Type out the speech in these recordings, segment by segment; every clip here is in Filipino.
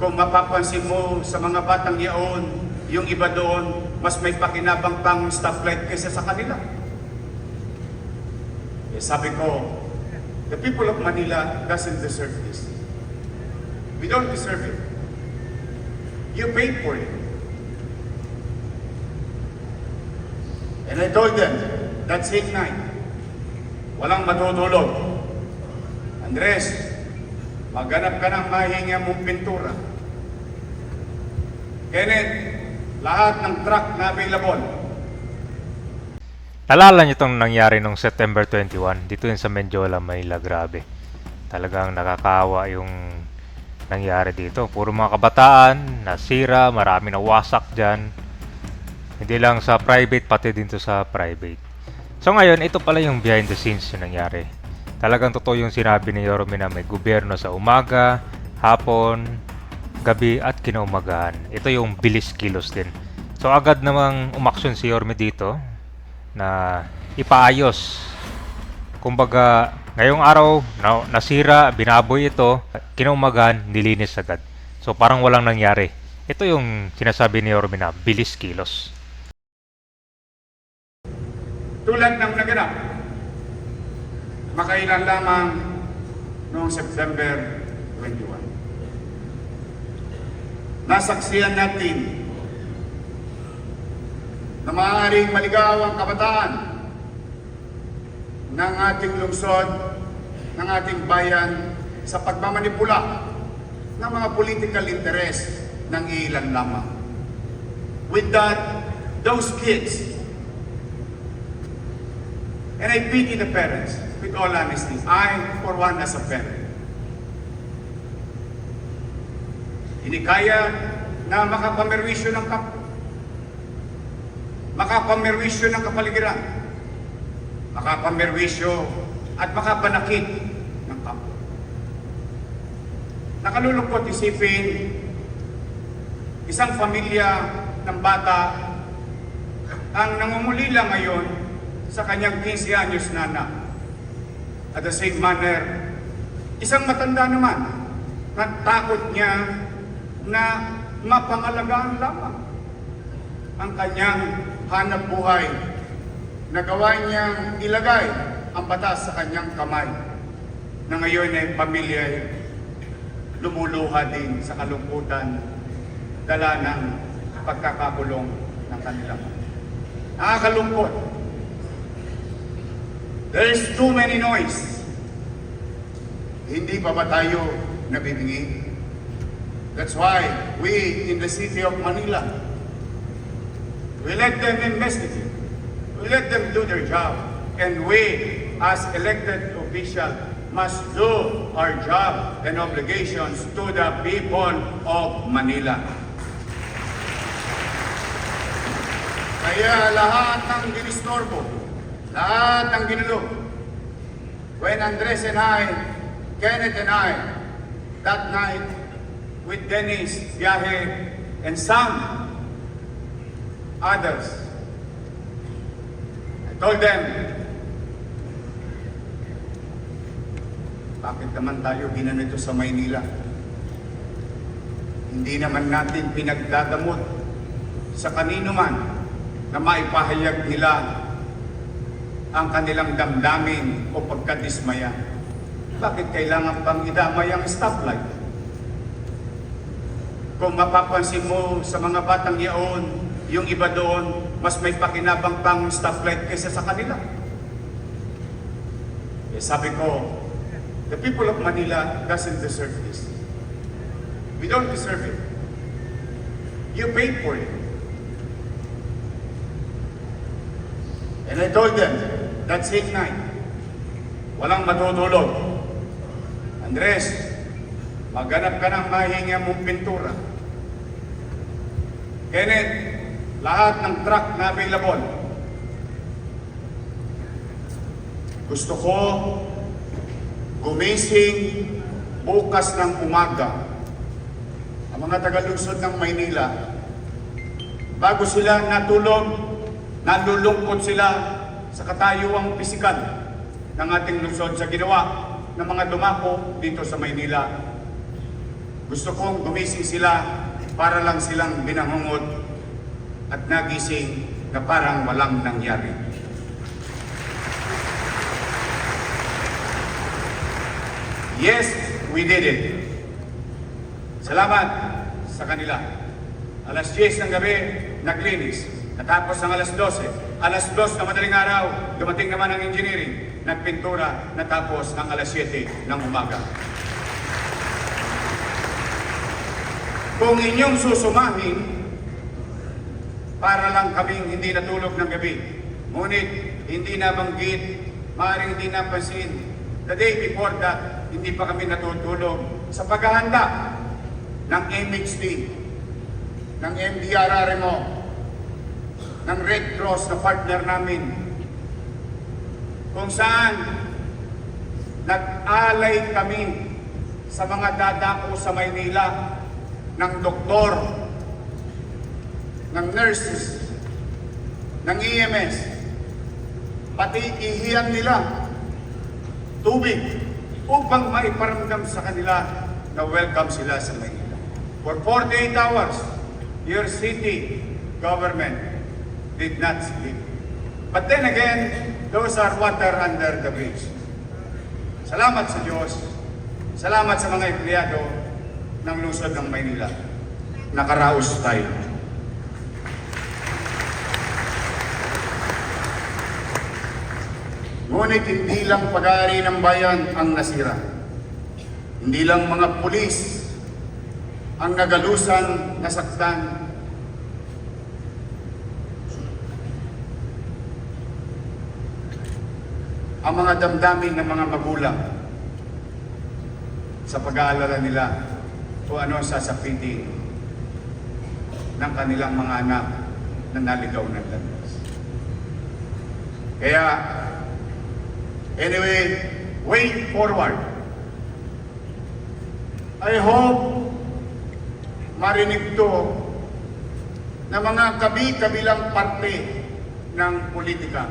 Kung mapapansin mo sa mga batang yaon, yung iba doon, mas may pakinabang pang stoplight kaysa sa kanila. Eh, sabi ko, the people of Manila doesn't deserve this. We don't deserve it. You paid for it. And I told them, that's it night. Walang matutulog. Andres, maghanap ka ng mahinga mong pintura. Kenneth, lahat ng truck na available. Nalala niyo itong nangyari nung September 21 dito yun sa Menjola, Manila. Grabe. Talagang nakakawa yung nangyari dito. Puro mga kabataan, nasira, marami na wasak dyan. Hindi lang sa private, pati din to sa private. So ngayon, ito pala yung behind the scenes yung nangyari. Talagang totoo yung sinabi ni Yorme na may gobyerno sa umaga, hapon, gabi at kinaumagahan. Ito yung bilis kilos din. So agad namang umaksyon si Yorme dito na ipaayos. Kumbaga, ngayong araw na, nasira, binaboy ito, kinaumagahan, nilinis agad. So parang walang nangyari. Ito yung sinasabi ni Yorme na bilis kilos. Tulad ng naganap, makailan lamang noong September 21. Nasaksiyan natin na maaaring maligaw ang kabataan ng ating lungsod, ng ating bayan sa pagmamanipula ng mga political interest ng ilan lamang. With that, those kids And I pity the parents, with all honesty. I, for one, as a parent. Hindi kaya na makapamerwisyo ng kap makapamerwisyo ng kapaligiran, makapamerwisyo at makapanakit ng kapwa. Nakalulungkot isipin isang pamilya ng bata ang nangungulila ngayon sa kanyang 15 anyos na anak. At the same manner, isang matanda naman, natakot niya na mapangalagaan lamang ang kanyang hanap buhay. Nagawa niyang ilagay ang batas sa kanyang kamay na ngayon ay pamilya ay lumuluha din sa kalungkutan dala ng pagkakakulong ng kanilang. Nakakalungkot There is too many noise. Hindi pa ba tayo nabibingi? That's why we in the city of Manila, we let them investigate. We let them do their job. And we, as elected officials, must do our job and obligations to the people of Manila. Kaya lahat ng dinistorbo, lahat ng ginulo. When Andres and I, Kenneth and I, that night, with Dennis, Biahe, and some others, I told them, bakit naman tayo ginanito sa Maynila? Hindi naman natin pinagdadamot sa kanino man na maipahayag nila ang kanilang damdamin o pagkadismaya. Bakit kailangan pang idamay ang stoplight? Kung mapapansin mo sa mga batang yaon, yung iba doon, mas may pakinabang pang stoplight kaysa sa kanila. Eh, sabi ko, the people of Manila doesn't deserve this. We don't deserve it. You paid for it. And I told them, that's it night. Walang matutulog. Andres, maghanap ka ng mahinga mong pintura. Kenneth, lahat ng truck na available. Gusto ko gumising bukas ng umaga ang mga tagalungsod ng Maynila bago sila natulog nalulungkot sila sa katayuang pisikal ng ating lungsod sa ginawa ng mga dumako dito sa Maynila. Gusto kong gumising sila para lang silang binangungot at nagising na parang walang nangyari. Yes, we did it. Salamat sa kanila. Alas 10 ng gabi, naglinis. Natapos ng alas 12. Alas 2 ng madaling araw, dumating naman ang engineering. Nagpintura, natapos ng alas 7 ng umaga. Kung inyong susumahin, para lang kaming hindi natulog ng gabi. Ngunit hindi nabanggit, maaaring hindi napansin. The day before that, hindi pa kami natutulog sa paghahanda ng MHD, ng MDRRMO, ng Red Cross na partner namin, kung saan nag-alay kami sa mga dadako sa Maynila ng doktor, ng nurses, ng EMS, pati ihiyan nila tubig upang maiparamdam sa kanila na welcome sila sa Maynila. For 48 hours, your city government did not sleep. But then again, those are water under the bridge. Salamat sa Diyos. Salamat sa mga empleyado ng lungsod ng Maynila. Nakaraos tayo. Ngunit hindi lang pag-aari ng bayan ang nasira. Hindi lang mga pulis ang nagalusan, nasaktan. Ang mga damdamin ng mga magulang sa pag-aalala nila kung ano sasapitin ng kanilang mga anak na naligaw ng landas. Kaya, anyway, way forward. I hope marinig to na mga kabi-kabilang parte ng politika.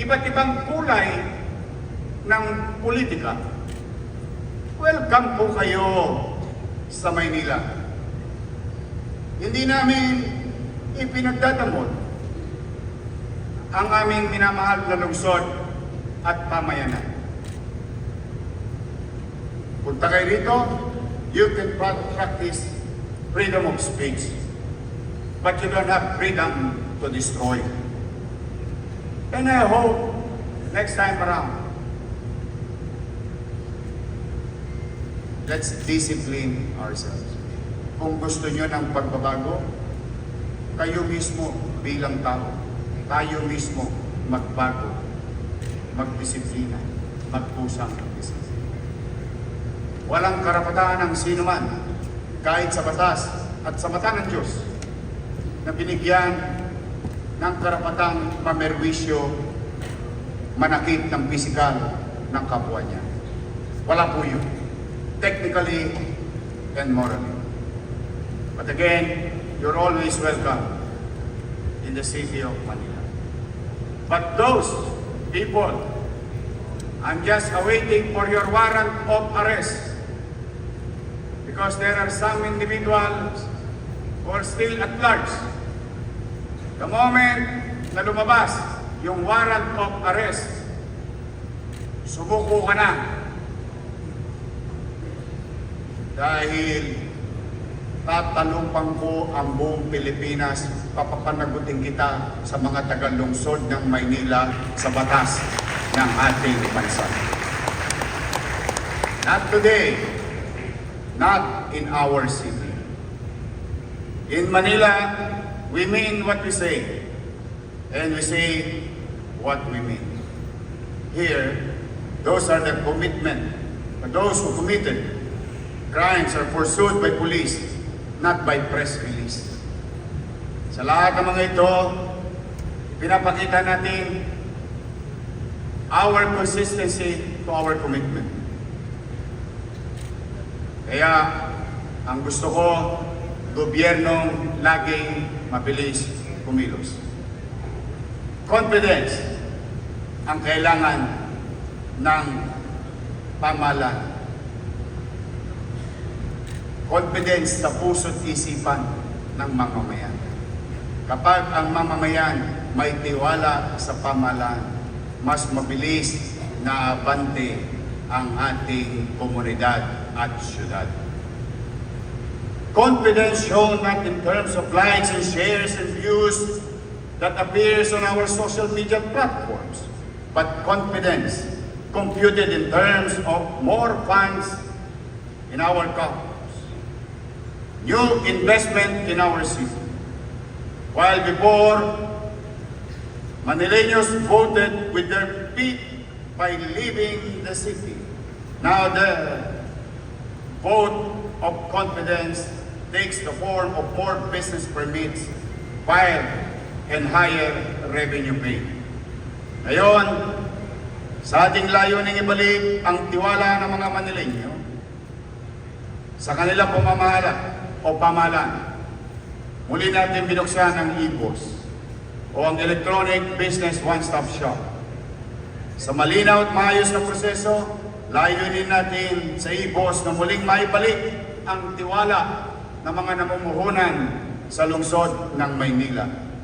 Iba't ibang kulay ng politika. Welcome po kayo sa Maynila. Hindi namin ipinagdadamot ang aming minamahal na lungsod at pamayanan. Punta kayo rito, you can pra- practice freedom of speech, but you don't have freedom to destroy. And I hope next time around, let's discipline ourselves. Kung gusto nyo ng pagbabago, kayo mismo bilang tao, tayo mismo magbago, magdisiplina, magpusang disiplina. Walang karapatan ng sino man, kahit sa batas at sa mata ng Diyos, na binigyan ng karapatang mamerwisyo, manakit ng pisikal ng kapwa niya. Wala po yun. Technically and morally. But again, you're always welcome in the city of Manila. But those people, I'm just awaiting for your warrant of arrest because there are some individuals who are still at large. The moment na lumabas yung warrant of arrest, subuko ka na. Dahil tatalupang ko ang buong Pilipinas, papapanagutin kita sa mga tagalungsod ng Maynila sa batas ng ating bansa. Not today, not in our city. In Manila, we mean what we say, and we say what we mean. Here, those are the commitment. Those who committed crimes are pursued by police, not by press release. Sa lahat ng mga ito, pinapakita natin our consistency to our commitment. Kaya, ang gusto ko, gobyernong laging mabilis kumilos. Confidence ang kailangan ng pamahalaan. Confidence sa puso't isipan ng mamamayan. Kapag ang mamamayan may tiwala sa pamahalaan, mas mabilis na abante ang ating komunidad at syudad. Confidence shown not in terms of likes and shares and views that appears on our social media platforms, but confidence computed in terms of more funds in our coffers, new investment in our city. While before, Manileños voted with their feet by leaving the city. Now the vote of confidence takes the form of more business permits filed and higher revenue paid. Ngayon, sa ating layuning ibalik ang tiwala ng mga Manileño sa kanilang pamamahala o pamahalaan. Muli natin binuksan ang e-boss o ang Electronic Business One-Stop Shop. Sa malinaw at maayos na proseso, layunin natin sa e-boss na muling maibalik ang tiwala ng mga namumuhunan sa lungsod ng Maynila.